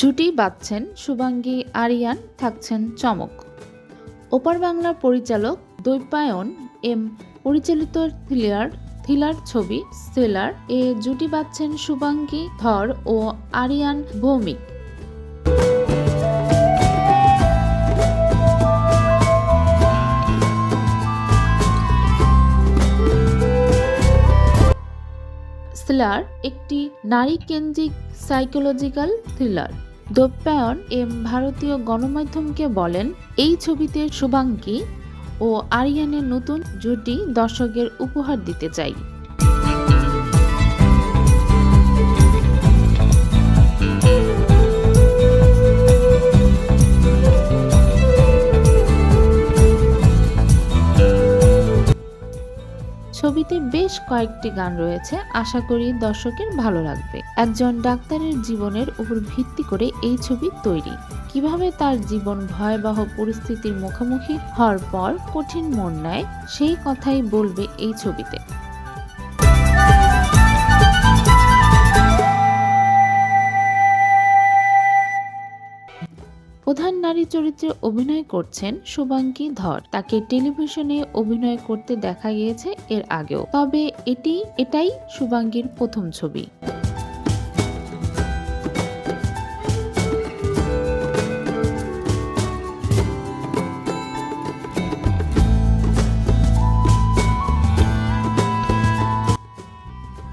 জুটি বাঁধছেন শুভাঙ্গী আরিয়ান, থাকছেন চমক। ওপার বাংলার পরিচালক দৈপায়ন এম পরিচালিত থ্রিলার থ্রিলার ছবি সেলার, এ জুটি বাঁধছেন শুভাঙ্গী ধর ও আরিয়ান ভৌমিক। থ্রিলার একটি নারী কেন্দ্রিক সাইকোলজিক্যাল থ্রিলার দৈপ্যায়ন এম ভারতীয় গণমাধ্যমকে বলেন, এই ছবিতে শুভাঙ্কি ও আরিয়ানের নতুন জুটি দর্শকের উপহার দিতে চাই। ছবিতে বেশ কয়েকটি গান রয়েছে। আশা করি দর্শকের ভালো লাগবে। একজন ডাক্তারের জীবনের উপর ভিত্তি করে এই ছবি তৈরি। কীভাবে তার জীবন ভয়াবহ পরিস্থিতির মুখোমুখি হওয়ার পর কঠিন মন নেয়, সেই কথাই বলবে এই ছবিতে। প্রধান নারী চরিত্রে অভিনয় করছেন শুভাঙ্গী ধর। তাকে টেলিভিশনে অভিনয় করতে দেখা গিয়েছে এর আগেও। তবে এটি, এটাই শুভাঙ্গীর প্রথম ছবি।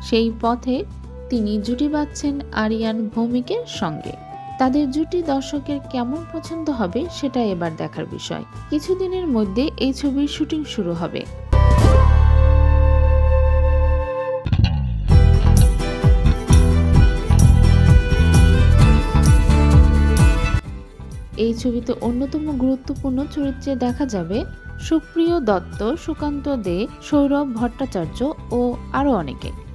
সেই পথে তিনি জুটি বাঁধছেন আরিয়ান ভৌমিকের সঙ্গে। তাদের জুটি দর্শকের কেমন পছন্দ হবে সেটা এবার দেখার বিষয়। কিছুদিনের মধ্যে এই ছবির শুটিং শুরু হবে। এই ছবিতে অন্যতম গুরুত্বপূর্ণ চরিত্রে দেখা যাবে সুপ্রিয় দত্ত, সুকান্ত দে, সৌরভ ভট্টাচার্য ও আরও অনেকে।